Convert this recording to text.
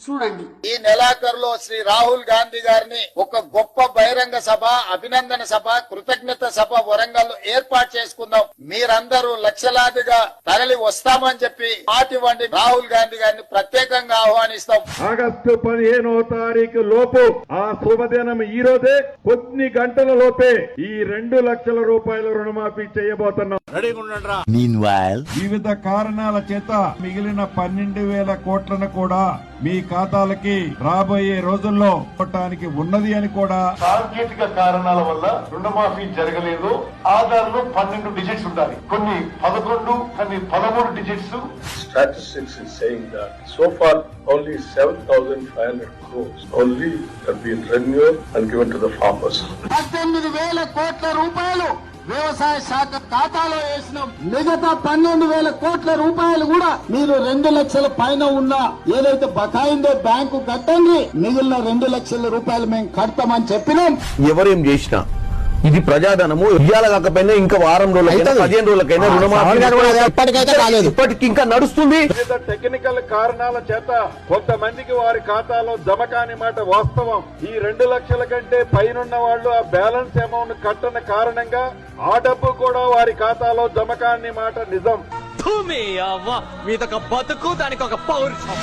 చూడండి. ఈ నెలాఖరులో శ్రీ రాహుల్ గాంధీ గారిని ఒక గొప్ప బహిరంగ సభ అభినందన సభ కృతజ్ఞత సభ వరంగల్లో ఏర్పాటు చేసుకుందాం. మీరందరూ లక్షలాదిగా తరలి వస్తామని చెప్పి మాటివ్వండి రాహుల్ గాంధీ గారిని ప్రత్యేకంగా ఆహ్వానిస్తాం. ఆగస్టు పదిహేనో తారీఖు లోపు ఆ శుభదినం ఈ రోజే కొన్ని గంటల లోపే ఈ రెండు లక్షల రూపాయల రుణమాఫీ చేయబోతున్నాం. Meanwhile, వివిధ కారణాల చేత మిగిలిన పన్నెండు వేల కోట్లను కూడా మీ ఖాతాలకి రాబోయే రోజుల్లో కొట్టడానికి ఉన్నది అని కూడా సాంకేతిక కారణాల వల్ల రుణమాఫీ జరగలేదు. ఆధార్లో పన్నెండు డిజిట్స్ ఉండాలి. కొన్ని పదకొండు కొన్ని పదమూడు digits. Statistics is saying that so far only 7,500 crores only have been renewed and given to the farmers. పద్దెనిమిది వేల కోట్ల రూపాయలు వ్యవసాయ శాఖ ఖాతాలో వేసినాం మిగతా పన్నెండు వేల కోట్ల రూపాయలు కూడా మీరు రెండు లక్షల పైన ఉన్న ఏదైతే బకాయిందో బ్యాంకు కట్టండి మిగిలిన రెండు లక్షల రూపాయలు మేము కడతామని చెప్పినాం. ఎవరేం చేసినా ఇది ప్రజాధనము. ఇయ్యాల కాకపోయినా ఇంకా వారం రోజులకైనా పదిహేను రోజులకైనా రుణమాఫీ ఇప్పటికి ఇంకా నడుస్తుంది. టెక్నికల్ కారణాల చేత కొంతమందికి వారి ఖాతాలో జమ కాని మాట వాస్తవం. ఈ రెండు లక్షల కంటే పైనున్న వాళ్ళు ఆ బ్యాలెన్స్ అమౌంట్ కట్టని కారణంగా ఆ డబ్బు కూడా వారి ఖాతాలో జమ కాని మాట నిజం. మీదొక బతుకు దానికి ఒక పౌరుషం.